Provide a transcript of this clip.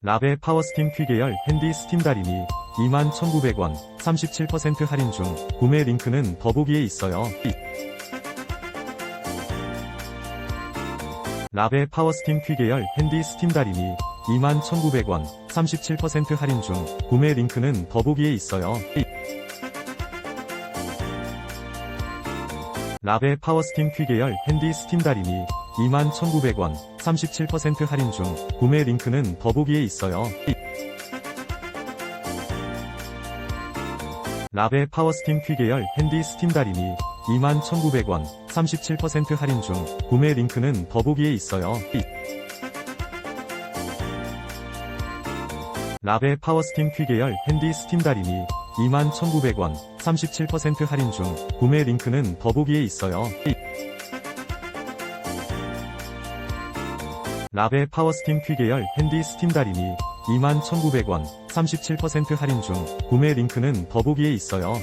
라베 파워스팀 퀴계열 핸디 스팀 다리미 21,900원 37% 할인 중 구매 링크는 더보기에 있어요. 라베 파워스팀 퀴계열 핸디 스팀 다리미 21,900원 37% 할인 중 구매 링크는 더보기에 있어요. 라베 파워스팀 퀴계열 핸디 스팀 다리미 21,900원 37% 할인 중 구매 링크는 더보기에 있어요. 라베 파워스팀 퀴계열 핸디 스팀 다리미 21,900원 37% 할인 중 구매 링크는 더보기에 있어요. 라베 파워스팀 퀴계열 핸디 스팀 다리미 21,900원 37% 할인 중 구매 링크는 더보기에 있어요. 라베 파워스팀 퀴계열 핸디 스팀 다리미 21,900원 37% 할인 중 구매 링크는 더보기에 있어요.